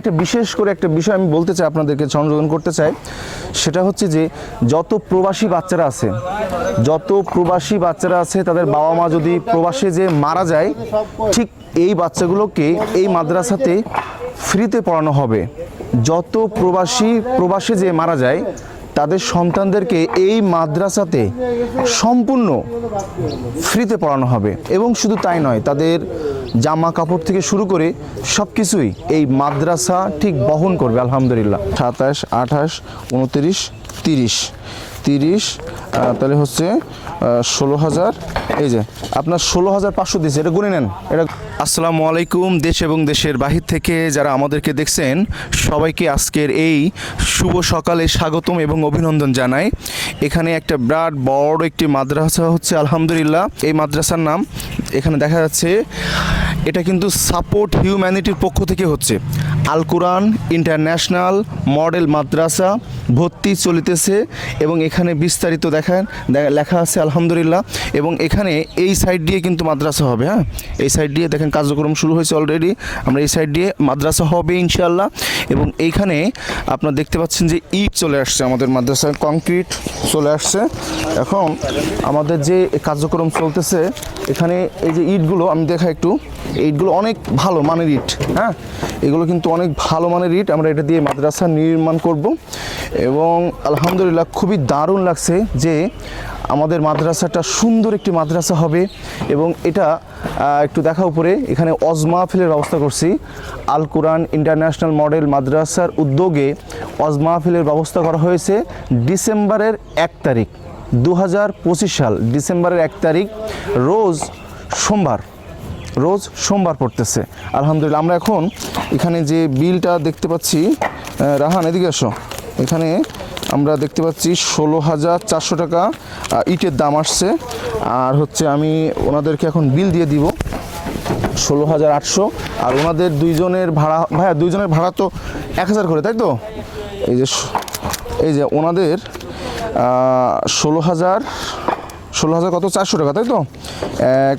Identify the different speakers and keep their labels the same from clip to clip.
Speaker 1: একটা বিশেষ করে একটা বিষয় আমি বলতে চাই, আপনাদেরকে সংযোজন করতে চাই। সেটা হচ্ছে যে, যত প্রবাসী বাচ্চারা আছে, যত প্রবাসী বাচ্চারা আছে, তাদের বাবা মা যদি প্রবাসে যে মারা যায়, ঠিক এই বাচ্চাগুলোকে এই মাদ্রাসাতে ফ্রিতে পড়ানো হবে। যত প্রবাসী, প্রবাসে যে মারা যায় তাদের সন্তানদেরকে এই মাদ্রাসাতে সম্পূর্ণ ফ্রিতে পড়ানো হবে। এবং শুধু তাই নয়, তাদের জামা কাপড় থেকে শুরু করে সব কিছুই এই মাদ্রাসা ঠিক বহন করবে, আলহামদুলিল্লাহ। সাতাশ, আঠাশ, উনত্রিশ, তিরিশ। তিরিশ তাহলে হচ্ছে ষোলো হাজার এই যে, আপনার ষোলো হাজার পাঁচশো দিয়েছে, এটা গুনে নেন। এটা আসসালামু আলাইকুম, দেশ এবং দেশের বাহির থেকে যারা আমাদেরকে দেখছেন, সবাইকে আজকের এই শুভ সকালে স্বাগতম এবং অভিনন্দন জানাই। এখানে একটা বিরাট বড় একটি মাদ্রাসা হচ্ছে, আলহামদুলিল্লাহ। এই মাদ্রাসার নাম, এখানে দেখা যাচ্ছে, এটা কিন্তু সাপোর্ট হিউম্যানিটির পক্ষ থেকে হচ্ছে। আল কোরআন ইন্টারন্যাশনাল মডেল মাদ্রাসা ভর্তি চলিতেছে এবং এখানে বিস্তারিত দেখান লেখা আছে আলহামদুলিল্লাহ এবং এখানে এই সাইড দিয়ে কিন্তু মাদ্রাসা হবে হ্যাঁ? এই সাইড দিয়ে দেখেন কার্যক্রম শুরু হয়েছে অলরেডি আমরা এই সাইড দিয়ে মাদ্রাসা হবে ইনশাল্লাহ এবং এইখানে আপনারা দেখতে পাচ্ছেন যে ইট চলে আসছে আমাদের মাদ্রাসায় কংক্রিট চলে আসছে। এখন আমাদের যে কার্যক্রম চলতেছে, এখানে এই যে ইটগুলো, আমি দেখা একটু ইটগুলো অনেক ভালো মানের ইট হ্যাঁ? এগুলো কিন্তু অনেক ভালো মানের ইট আমরা এটা দিয়ে মাদ্রাসা নির্মাণ করব। এবং আলহামদুলিল্লাহ খুবই দারুণ লাগছে যে আমাদের মাদ্রাসাটা সুন্দর একটি মাদ্রাসা হবে এবং এটা একটু দেখা উপরে, এখানে অজমা ফিলের ব্যবস্থা করছি। আল কোরআন ইন্টারন্যাশনাল মডেল মাদ্রাসার উদ্যোগে অজমা ফিলের ব্যবস্থা করা হয়েছে ডিসেম্বরের এক তারিখ দু হাজার পঁচিশ সাল, ডিসেম্বরের এক তারিখ, রোজ সোমবার। রোজ সোমবার পড়তেছে। আলহামদুলিল্লাহ, আমরা এখন এখানে যে বিলটা দেখতে পাচ্ছি রাহান, এদিকে আসো। এখানে আমরা দেখতে পাচ্ছি ষোলো হাজার চারশো টাকা ইটের দাম আসছে। আর হচ্ছে আমি ওনাদেরকে এখন বিল দিয়ে দিব ষোলো হাজার আটশো। আর ওনাদের দুইজনের ভাড়া, ভাইয়া, দুইজনের ভাড়া তো এক হাজার করে, তাই তো? এই যে এই যে ওনাদের ষোলো হাজার ষোলো হাজার কত? চারশো টাকা, তাই তো? এক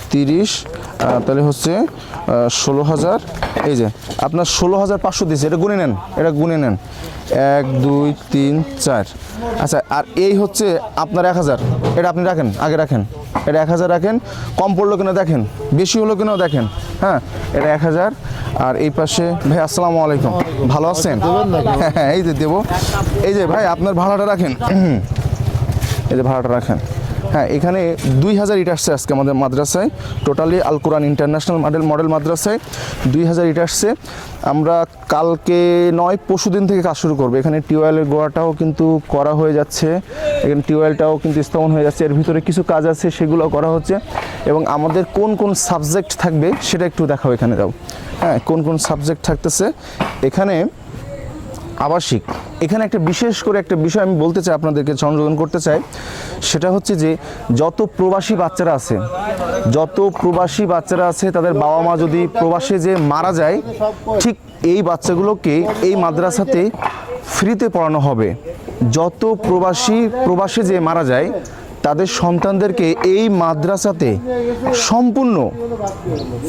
Speaker 1: তিরিশ তাহলে হচ্ছে ষোলো হাজার। এই যে, আপনার ষোলো হাজার পাঁচশো দিয়েছে, এটা গুনে নেন, এটা গুনে নেন। এক, দুই, তিন, চার। আচ্ছা আর এই হচ্ছে আপনার এক হাজার। এটা আপনি রাখেন, আগে রাখেন। এটা এক হাজার রাখেন, কম পড়ল কিনা দেখেন, বেশি হলো কিনাও দেখেন। হ্যাঁ এটা এক হাজার। আর এই পাশে, ভাই, আসসালামু আলাইকুম। ভালো আছেন? হ্যাঁ এই যে দেবো। এই যে, ভাই, আপনার ভাড়াটা রাখেন। এই যে, ভাড়াটা রাখেন। হ্যাঁ এখানে দুই হাজার ইট আসছে আজকে আমাদের মাদ্রাসায়। Totally Al Quran international model model মাদ্রাসায় দুই হাজার ইট আসছে। আমরা কালকে নয়, পরশু দিন থেকে কাজ শুরু করব। এখানে টিউবওয়েলের গোড়াটাও কিন্তু করা হয়ে যাচ্ছে। এখানে টিউবওয়েলটাও কিন্তু স্থাপন হয়ে যাচ্ছে। এর ভিতরে কিছু কাজ আছে, সেগুলো করা হচ্ছে। এবং আমাদের কোন কোন সাবজেক্ট থাকবে সেটা একটু দেখাও এখানে যাও। হ্যাঁ কোন কোন সাবজেক্ট থাকতেছে। এখানে আবাসিক। এখানে একটা বিশেষ করে একটা বিষয় আমি বলতে চাই, আপনাদেরকে সংযোজন করতে চাই। সেটা হচ্ছে যে, যত প্রবাসী বাচ্চারা আছে, যত প্রবাসী বাচ্চারা আছে, তাদের বাবা মা যদি প্রবাসে যে মারা যায়, ঠিক এই বাচ্চাগুলোকে এই মাদ্রাসাতে ফ্রিতে পড়ানো হবে। যত প্রবাসী প্রবাসে যে মারা যায়, তাদের সন্তানদেরকে এই মাদ্রাসাতে সম্পূর্ণ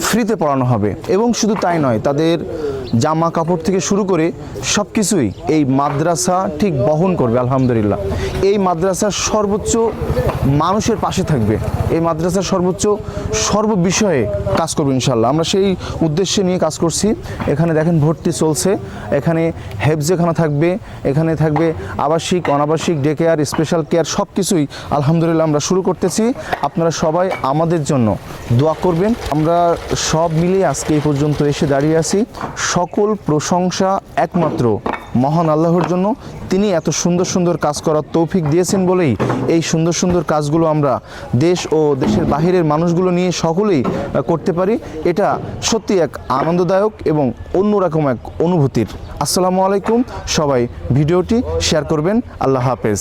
Speaker 1: ফ্রিতে পড়ানো হবে। এবং শুধু তাই নয়, তাদের জামা কাপড় থেকে শুরু করে সব কিছুই এই মাদ্রাসা ঠিক বহন করবে, আলহামদুলিল্লাহ। এই মাদ্রাসার সর্বোচ্চ মানুষের পাশে থাকবে। এই মাদ্রাসার সর্বোচ্চ সর্ব বিষয়ে কাজ করবে ইনশাল্লাহ আমরা সেই উদ্দেশ্যে নিয়ে কাজ করছি। এখানে দেখেন ভর্তি চলছে। এখানে হেফজেখানা থাকবে, এখানে থাকবে আবাসিক, অনাবাসিক, ডে কেয়ার, স্পেশাল কেয়ার সব কিছুই আলহামদুলিল্লাহ আমরা শুরু করতেছি। আপনারা সবাই আমাদের জন্য দোয়া করবেন। আমরা সব মিলিয়ে আজকে এই পর্যন্ত এসে দাঁড়িয়ে আছি। সকল প্রশংসা একমাত্র মহান আল্লাহর জন্য। তিনি এত সুন্দর সুন্দর কাজ করার তৌফিক দিয়েছেন বলেই এই সুন্দর সুন্দর কাজগুলো আমরা দেশ ও দেশের বাহিরের মানুষগুলো নিয়ে সকলেই করতে পারি। এটা সত্যি এক আনন্দদায়ক এবং অন্যরকম এক অনুভূতির। আসসালামু আলাইকুম। সবাই ভিডিওটি শেয়ার করবেন। আল্লাহ হাফেজ।